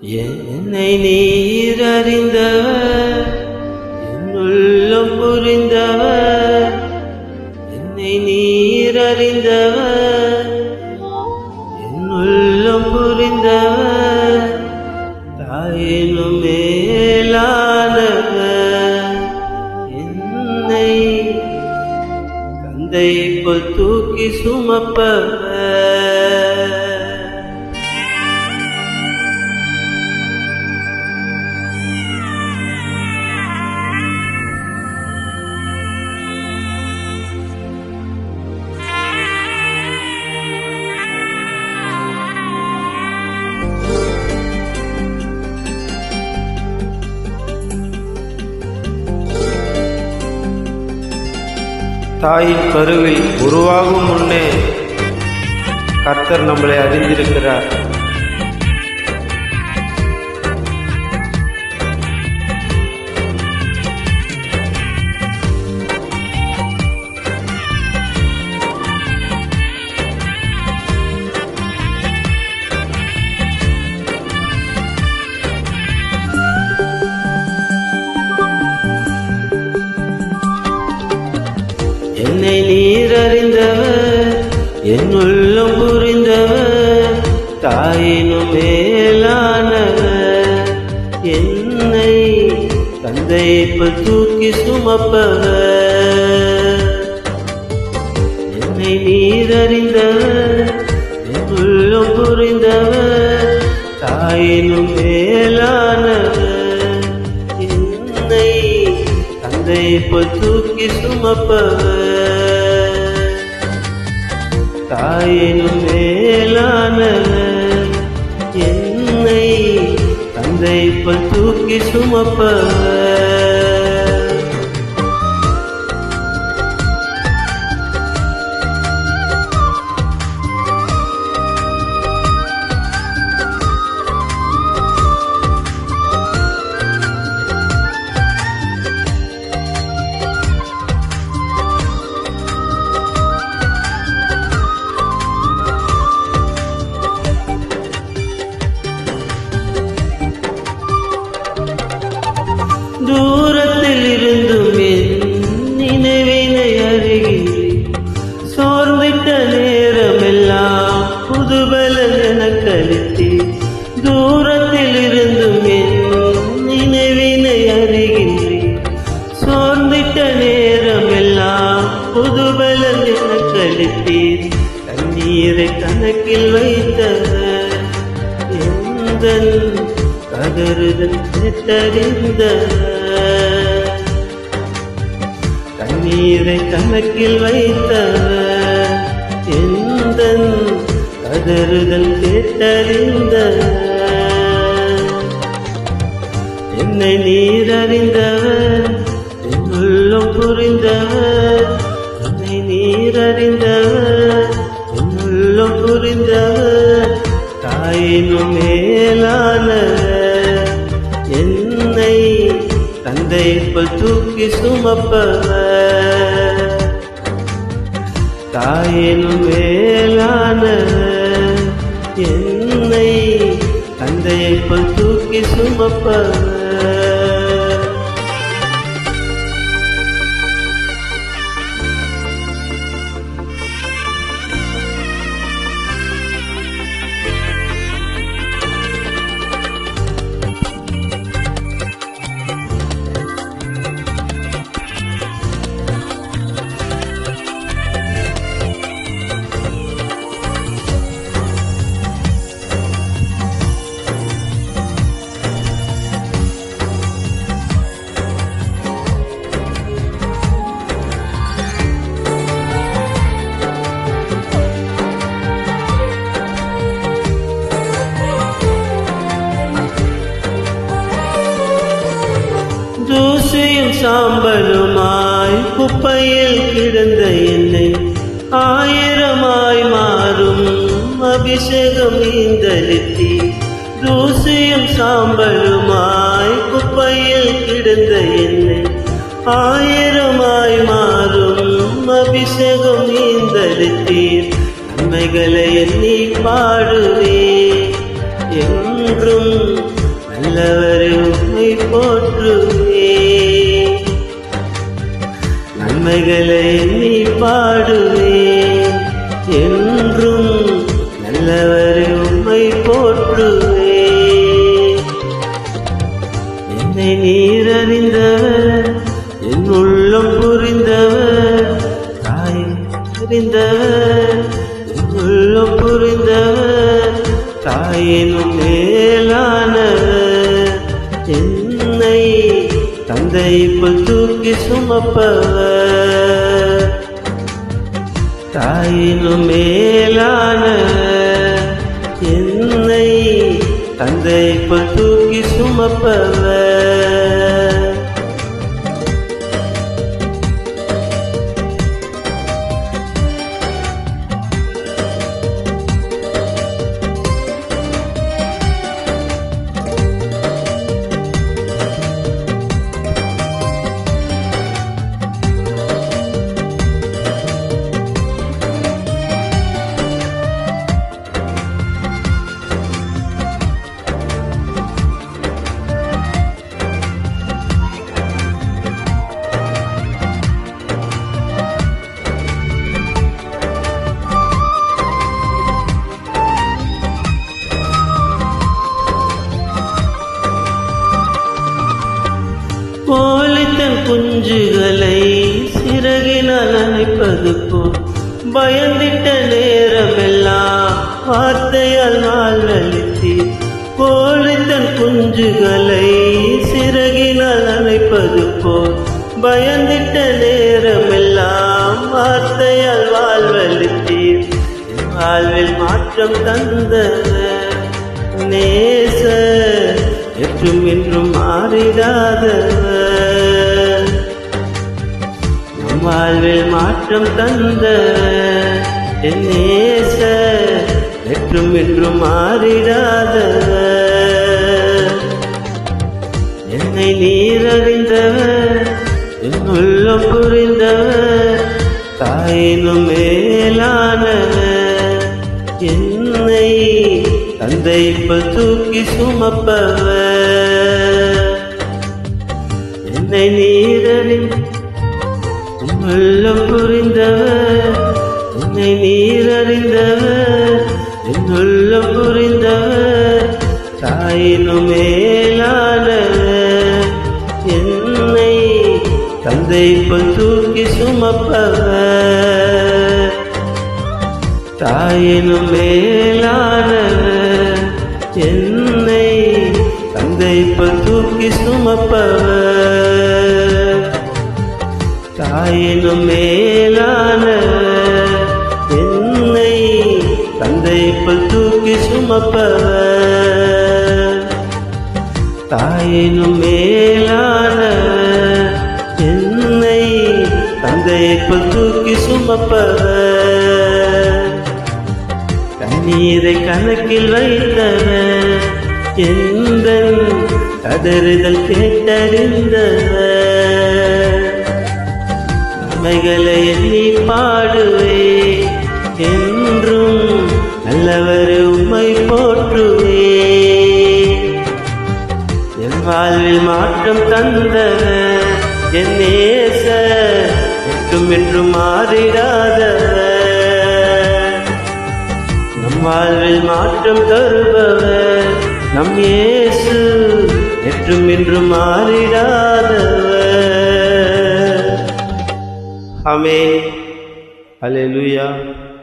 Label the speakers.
Speaker 1: என்னை நீர் அறிந்தவர் என்னுள்ளம் புரிந்தவர். என்னை நீர் அறிந்தவர் என்னுள்ளம் புரிந்தவர். தாயினும் மேலானவர். என்னை கந்தை போல் தூக்கி சுமப்பவர். தாயின் கருவில் உருவாகும் முன்னே கர்த்தர் நம்மளை அறிந்திருக்கிறார். என் உள்ளம் புரிந்தவர் தாயினும் மேலானவர். என்னை தந்தை போல் தூக்கி சுமப்பவர். என்னை நீர் என் உள்ளம் புரிந்தவர் தாயினும் மேலானவர். என்னை தந்தை போல் தூக்கி சுமப்பவர். தாயினும் மேலானவர். என்னை தந்தை போல் தூக்கி சுமப்பவர். தூரத்தில் இருந்தும் நினைவினை அருகில் சோர்ந்திட்ட நேரமெல்லாம் புதுபலன் எனக்கு அளித்தே தூரத்தில் இருந்தும் நினைவினை அருகின்றி சோர்ந்திட்ட நேரமெல்லாம் புதுபலன் எனக்கு அளித்தீர் தண்ணீரை கணக்கில் வைத்தவர் எந்த கதறுதல் தெரிந்த நீரை கணக்கில் வைத்தவர். எந்த கதறுதல் கேட்டறிந்த என்னை நீர் அறிந்தவர் என் உள்ளம் புரிந்தவர். என்னை நீர் அறிந்தவர் தந்தை போல் தூக்கி சுமப்பவர். தாயினும் மேலானவர். என்னை தந்தையை போல் தூக்கி சுமப்பவர். சாம்பலுமாய் குப்பையில் கிடந்த என்னை ஆயிரமாய் மாறும் அபிஷேகம் நீந்தளித்தி. தூசியும் சாம்பலுமாய் குப்பையில் கிடந்த என்னை ஆயிரமாய் மாறும் அபிஷேகம் நீந்தளித்தீர். நன்மைகளை எண்ணி பாடுவே என்றும் நல்லவரை உம்மை போற்றுவே. நன்மைகளை நீ பாடுவே என்றும் நல்லவரை உண்மை போற்றுவே என்னை நீரறிந்தவர் என் உள்ளம் புரிந்தவர் தாய் அறிந்தவர் என் உள்ளம் புரிந்தவர் தாயினும் மேலானவர். தந்தை தூக்கி சுமப்பவர் தாயினும் மேலான என்னை தந்தை தூக்கி சுமப்பவர் குஞ்சுகளை சிறகினால் அணைப்பது போல் பயந்திட்ட நேரமெல்லாம் வார்த்தையால் வாழ்வழித்தி கோழித்தன் குஞ்சுகளை சிறகினால் அணைப்பது போல் பயந்திட்ட நேரமெல்லாம் வார்த்தையால் வாழ்வழித்தீர். வாழ்வில் மாற்றம் தந்த நேச என்றும் என்றும் மாறிடாதவர். வாழ்வில் மாற்றம் தந்த என்னேச என்றும் என்றும் மாறிடாதவர் என்னை நீரறிந்தவர் என் உள்ளம் புரிந்தவர் தாயினும் மேலானவர். என்னை தந்தை போல் தூக்கி சுமப்பவர். என்னை நீரறிந்த உள்ளம் புரிந்தவர் உன்னை நீர் அறிந்தவர் என் உள்ளம் புரிந்தவர் தாயினும் மேலானவர். என்னை தந்தை போல் தூக்கி சுமப்பவர். தாயினும் மேலானவர் என்னை தந்தை போல் தூக்கி சுமப்பவர். தாயினும் மேலான என்னை தந்தை போல் தூக்கி சுமப்பவர். தாயினும் மேலான என்னை தந்தை போல் தூக்கி சுமப்பவர். கண்ணீரை கணக்கில் வைத்தவர் எந்த கதறுதல் கேட்டறிந்தவர் நன்மைகளை எண்ணி பாடுவே. என்றும் நல்லவர் உண்மை போற்றுவே. என் வாழ்வில் மாற்றம் தந்தவர் என் நேச என்றும் என்றும் மாறிடாதவர் நம் வாழ்வில் மாற்றம் தருபவர் நம் இயேசு என்றும் என்றும் மாறிடாதவர் Amen. Alléluia.